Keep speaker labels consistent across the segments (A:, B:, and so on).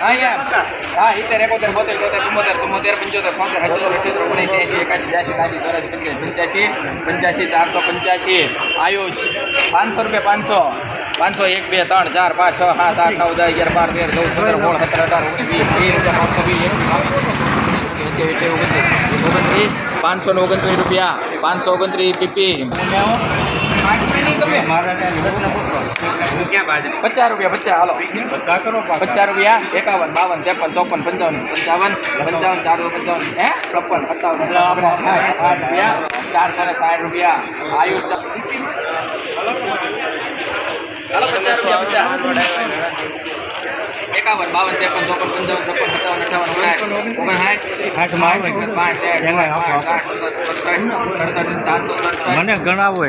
A: હા યાર હા ઇતેર એકોતેર બોતેર તોતેર ચુમ્મોતેર ચુમ્મોતેર પંચોતેર છોતેર સત્તોતેર અઠ્યોતેર ઓગણીસ એંસી એકાસી બ્યાસી ત્યાસી ચોરાસી પંચાસી પંચ્યાસી પંચ્યાસી ચારસો પંચ્યાસી આયુષ પાંચસો રૂપિયા પાંચસો પાંચસો એક બે ત્રણ ચાર પાંચ છ સાત આઠ નવ દસ અગિયાર બાર તેર ચૌદ પંદર સોળ સત્તર અઢાર ઓગણીસ વીસ ત્રીસ રૂપિયા પાંચસો વીસ એકવીસ બાવીસ ઓગણત્રીસ ઓગણત્રીસ પાંચસો ને ઓગણત્રીસ રૂપિયા પાંચસો ઓગણત્રીસ પીપી પચાસ રૂપિયા પચાસ હાલો. પચાસ રૂપિયા એકાવન બાવન ત્રેપન ચોપન પંચાવન. પંચાવન? પંચાવન ચારસો પંચાવન. હે? છપ્પન સત્તાવન આઠ રૂપિયા ચારસો ને સાઠ રૂપિયા. આયુષ ચા- હાલો પચાસ રૂપિયા પચાસ. એકાવન બાવન ત્રેપન ચોપન પંચાવન છપ્પન સત્તાવન અઠાવન ઓગણસાઠ.
B: મને ગણાવો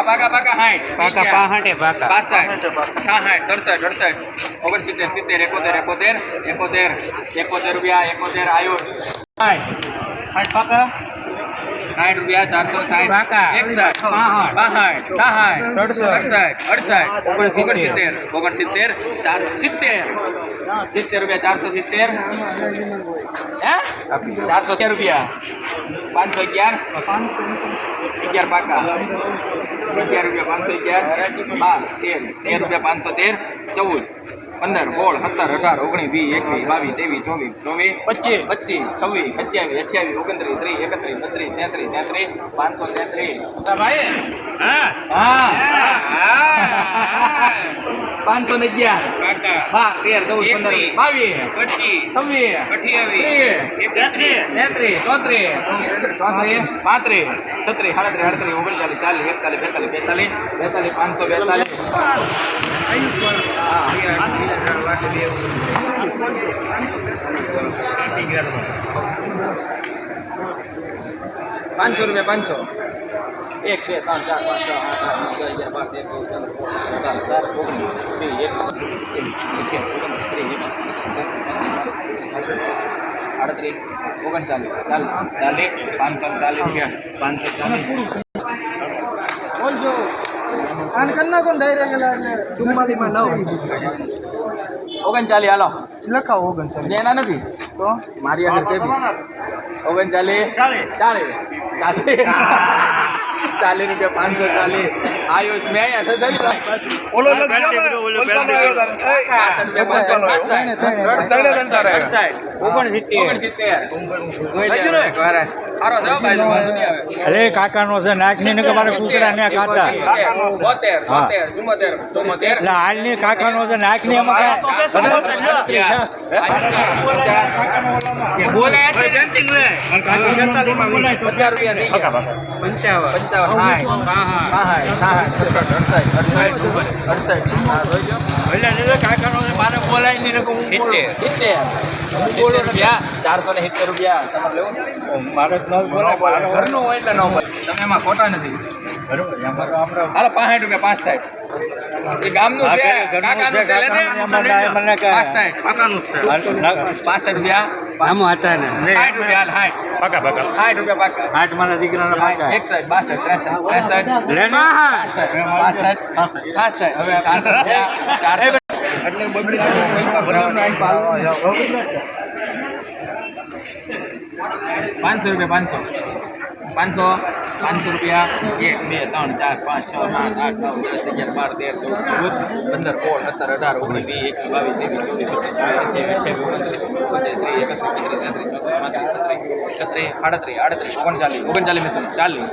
A: પાકા પાકા હાઠ
B: પાકા પાહાટે પાકા
A: પાસઠ છાસઠ સડસઠ અડસઠ ઓગણસિત્તેર સિત્તેર એકોતેર એકોતેર એકોતેર એકોતેર રૂપિયા એકોતેર આયુષ સાઠ
B: પાકા
A: સાઠ રૂપિયા ચારસો સાઠ
B: પાકા.
A: એકસઠ
B: પાસઠ.
A: બાસઠ સાઠ
B: સડસઠ.
A: અડસઠ અડસઠ
B: ઓગણસિત્તેર.
A: ઓગણસિત્તેર ઓગણસિત્તેર ચારસો સિત્તેર સિત્તેર રૂપિયા ચારસો સિત્તેર હે ચારસો તેર રૂપિયા પાંચસો અગિયાર અગિયાર પાકા અગિયાર રૂપિયા પાંચસો અગિયાર બાર તેર તેર રૂપિયા પાંચસો તેર ચૌદ પંદર સોળ સત્તર અઢાર ઓગણીસ વીસ એકવીસ બાવીસ ત્રેવીસ ચોવીસ ચોવીસ પચીસ. પચીસ છવ્વીસ સત્યાવીસ અઠ્યાવીસ ઓગણત્રીસ ત્રીસ એકત્રીસ બત્રીસ તેત્રીસ તેત્રીસ પાંચસો તેત્રીસ. ભાઈ. હા. પાંચસો ને અગિયાર. બાર તેર ચૌદ પંદર બાવીસ છવ્વીસ ત્રીસ તેત્રીસ ચોત્રીસ ચોત્રીસ પાંત્રીસ છત્રીસ સાડત્રીસ અડત્રીસ ઓગણચાલીસ ચાલીસ એકતાલીસ બેતાલીસ બેતાલીસ બેતાલીસ પાંચસો બેતાલીસ. પાંચસો રૂપિયા પાંચસો. એક બે ત્રણ ચાર પાંચ છ આઠ આઠ નવ દસ બાર તેર ચૌદ પંદર સોળ ઓગણીસ વીસ એકવીસ ઓગણત્રીસ ત્રીસ આડત્રીસ ઓગણચાલીસ ચાલીસ ચાલીસ પાંચસો ચાલીસ રૂપિયા પાંચસો ચાલીસ ઓગણચાલીસ હાલો.
B: લખાવો
A: ઓગણચાલીસ એના નથી, તો મારી આગળ છે. ઓગણચાલીસ ચાલીસ. ચાલીસ. ચાલીસ રૂપિયા પાંચસો ચાલીસ. આયુષ મેં અહીંયા થશે. ઓગણસિત્તેર. ઓગણસિત્તેર.
C: ને?
B: અરે કાકાનો છે નાખની ને મારે કુકડા ને
A: ચુમ્મોતેર
B: એટલે હાલની કાકાનો છે નાખની અમારે કાકાનો છે મારે બોલાય નહીં
A: ચારસો ને સિત્તેર રૂપિયા. તમારે લેવું?
B: મારે
A: ઘરનું હોય એટલે ન હોય તમે એમાં ખોટા નથી.
B: બરોબર એમાં તો આપણે
A: હાલો પાંસઠ રૂપિયા પાંચ સાઠ ગામનું છે કાકાનું છે લે ને
B: મને
A: પાંચ સાઠ પાસઠ. રૂપિયા.
B: આમ હતા ને.
A: સાઠ રૂપિયા હાલ
B: પાકા પાકા.
A: સાઠ રૂપિયા પાકા.
B: આઠ મારા દીકરાના પાકા.
A: એકસઠ બાસઠ ત્રેસઠ ત્રેસઠ. પાસઠ પાસઠ હવે ચારસો એટલે બબડી પાંચસો રૂપિયા પાંચસો પાંચસો પાંચસો રૂપિયા એક બે ત્રણ ચાર પાંચ છ સાત આઠ નવ દસ અગિયાર બાર તેર ચૌદ ચૌદ પંદર સોળ સત્તર અઢાર ઓગણીસ વીસ એકવીસ બાવીસ ત્રેવીસ ચોવીસ પચીસ છવ્વીસ સત્યાવીસ અઠ્યાવીસ ઓગણત્રીસ ત્રીસ એકત્રીસ બત્રીસ તેત્રીસ ચોત્રીસ પાંત્રીસ છત્રીસ છત્રીસ આડત્રીસ આડત્રીસ ઓગણચાલીસ ઓગણચાલીસ મિત્રો ચાલીસ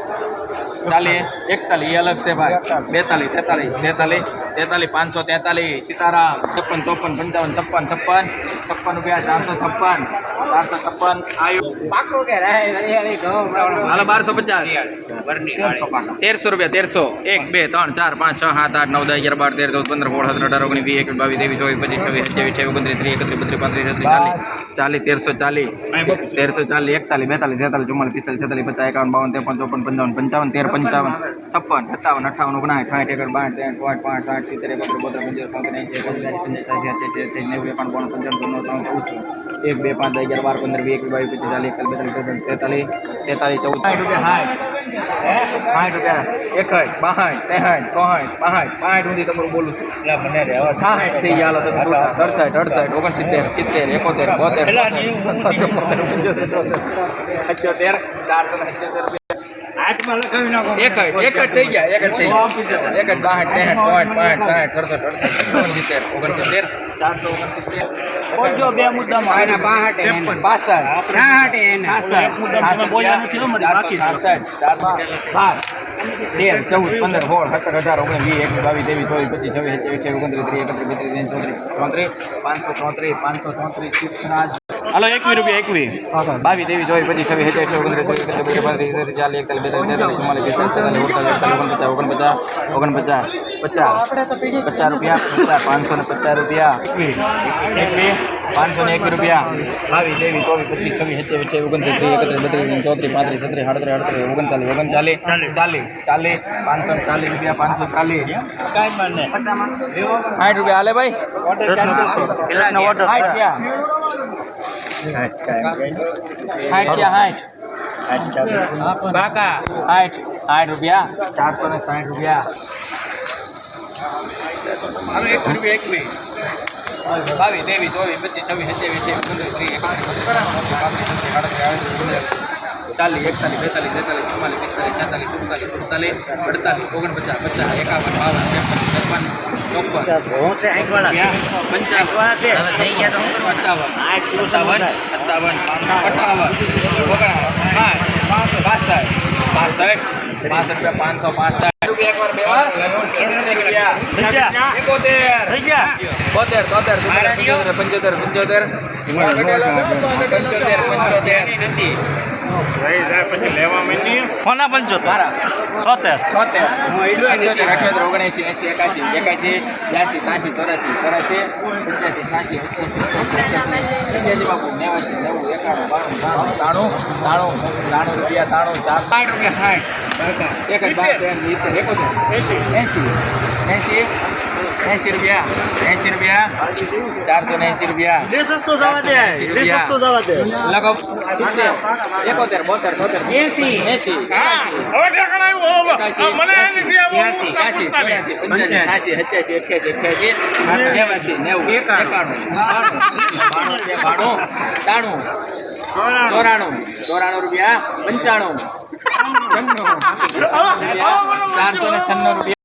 A: ચાલીસ એકતાલીસ એ અલગ છે ભાઈ બેતાલીસ તેતાલીસ તેતાલીસ તેતાલીસ પાંચસો તેતાલીસ સીતારામ છપ્પન ચોપન પંચાવન છપ્પન છપ્પન છપ્પન રૂપિયા ચારસો છપ્પન. ચારસો છપ્પન આયુ હાલો બારસો પચાસ તેરસો રૂપિયા તેરસો એક બે ત્રણ ચાર પાંચ છ સાત આઠ નવ દસ અગિયાર બાર તેર ચૌદ પંદર સોળ સત્તર અઢાર ઓગણીસ વીસ એકવીસ બાવીસ ત્રેવીસ ચોવીસ પચીસ છવ્વીસ સત્યાવીસ અઠ્યાવીસ ઓગણત્રીસ ત્રીસ એકત્રીસ બત્રીસ પાંત્રીસ છત્રીસ ચાલીસ ચાલીસ તેરસો ચાલીસ તેરસો ચાલીસ એકતાલીસ બેતાલીસ તેતાલીસ ચુમ્માલીસ પિસ્તાલીસ છેતાલીસ પચાસ એકાવન બાવન ત્રેપન ચોપન પંચાવન પંચાવન તેર પંચાવન છપ્પન સત્તાવન અઠાવન ઓગણાઠ સાઠ એકડ બાઠ ત્રણ પાંચ પાંચ સાઠ સિત્તેર એકોતેર બોતેર પંચોતેર છોતેર એંસી એકાસી બ્યાસી પંચાસી સાસી અઠ્યાસી નેવું એકાવન બાવન પંચાવન ત્રણ ત્રણ ચૌદસો એક બે પાંચ દસ અગિયાર બાર પંદર વીસ એકવીસ બાવીસ પચીસ ચાલીસ એકતાલીસ બેતાલીસ ચૌદ તેતાલીસ તેતાલીસ ચૌદ સાઠ રૂપિયા સાઠ સાઠ રૂપિયા એકઠ બાસઠ ત્રેસઠ ચોસઠ બાસઠ પાંઠ સુધી તમારું બોલું છું
B: એટલે મને રે હવે
A: સાઠ થઈ ગયા હાલો તમે બોલો. સડસઠ અડસઠ ઓગણસિત્તેર સિત્તેર એકોતેર બોતેર
B: પેલા
A: ચુમ્મોતેર, પંચોતેર, છોતેર, અઠ્યોતેર ચારસો ને અઠ્યોતેર
B: આઠમાં લખાવી નાખો
A: એકઠ એકઠ થઈ ગયા એકઠ થઈ ગયા એકઠ બાસઠ ત્રેસઠ ચોસઠ પાંઠ સાઠ સડસઠ અડસઠ ઓગણસિત્તેર ઓગણસિત્તેર ચારસો ઓગણસિત્તેર
B: બોલજો બે મુદ્દામાં. એના. બાહાટે.
A: પાસઠ
B: બાહાટે એને.
A: છાસઠ,
B: એક મુદ્દામાં તમે બોલ્યા નથી હો, બાકી છે.
A: છાસઠ, બાર. તેર ચૌદ પંદર સોળ સત્તર અઢાર ઓગણીસ વીસ એકવીસ બાવીસ ત્રેવીસ ચોવીસ પચીસ છવ્વીસ સત્યાવીસ અઠ્યાવીસ ઓગણત્રીસ ત્રીસ એકત્રીસ બત્રીસ ત્રીસ ચોત્રીસ ચોત્રીસ પાંચસો ચોત્રીસ પાંચસો ચોત્રીસ
B: હાલો એકવી રૂપિયા એકવી
A: બાવીસ ત્રેવીસ ચોવીસ પચીસ છવ્વીસ સત્યાવીસ ઓગણત્રીસ ચોવીસ એકત્રીસ ચાલીસ એકતાલીસ બેતાલીસ તેતાલીસ ચુમ્માલીસ પિસ્તાલીસ અડતાલીસ ઓગણપચાસ ઓગણપચાસ ઓગણપચાસ. પચાસ પચાસ રૂપિયા પચાસ પાંચસો ને પચાસ રૂપિયા એકવીસ એકવીસ પાંચસો ને એકવીસ રૂપિયા બાવીસ ત્રેવીસ ચોવીસ પચીસ છવ્વીસ સત્યાવીસ અઠ્યાવીસ ઓગણત્રીસ ત્રીસ એકત્રીસ બત્રીસ ચોત્રીસ પાંત્રીસ છત્રીસ સાડત્રીસ આડત્રીસ ઓગણચાલીસ ઓગણચાલીસ ચાલીસ ચાલીસ પાંચસો ને ચાલીસ રૂપિયા પાંચસો ચાલીસ
B: કાંઈ મને
A: સાઠ રૂપિયા હાલે ભાઈ સાઠ થયા સાઠ થયા સાઠ કાકા સાઠ સાઠ રૂપિયા ચારસો ને સાઠ રૂપિયા બાવીસ ત્રેવીસ ચોવીસ પચીસ છવ્વીસ સત્યાવીસ અઠ્યાવીસ ઓગણત્રીસ ત્રીસ ચાલીસ એકતાલીસ બેતાલીસ તેતાલીસ ચુમ્માલીસ પિસ્તાલીસ છેતાલીસ સુડતાલીસ સુડતાલીસ અડતાલીસ ઓગણપચાસ પચાસ એકાવન બાવન ત્રેપન ત્રેપન ચોપન પંચાવન પંચાવન સત્તાવન સત્તાવન અઠાવન ઓગણાવન સાઠ પાસઠ પાસઠ પાસઠ રૂપિયા પાંચસો પાસઠ રૂપિયા એકવાર બે વાર. એકોતેર. બોતેર તોતેર પંચોતેર પંચોતેર પંચોતેર. પંચોતેર પંચોતેર નથી
D: કોના પંચોતેર? છોતેર.
A: છોતેર. અઠ્યોતેર ઓગણએંસી એંસી એકાશી એકાશી બ્યાસી ત્યાસી ચોરાસી ચોરાસી પંચ્યાસી છ્યાસી સત્યાસી બાપુ નેવાસી નેવું એકાણું બાણું બાણું ત્રાણું ત્રાણું ત્રાણું રૂપિયા ત્રાણું ચાર. સાઠ રૂપિયા સાઠ. એક જ બાર એકોતેર. એસી એસી એંસી એંસી રૂપિયા એંસી રૂપિયા ચારસો ને એંસી રૂપિયા
D: બે સસ્તો જવા દે બે સસ્તો જવા દે
A: લગો સિત્તેર એકોતેર બોતેર તોતેર એંસી એંસી ચોરાણું ચોરાણું રૂપિયા પંચાણું ચારસો ને છન્નું રૂપિયા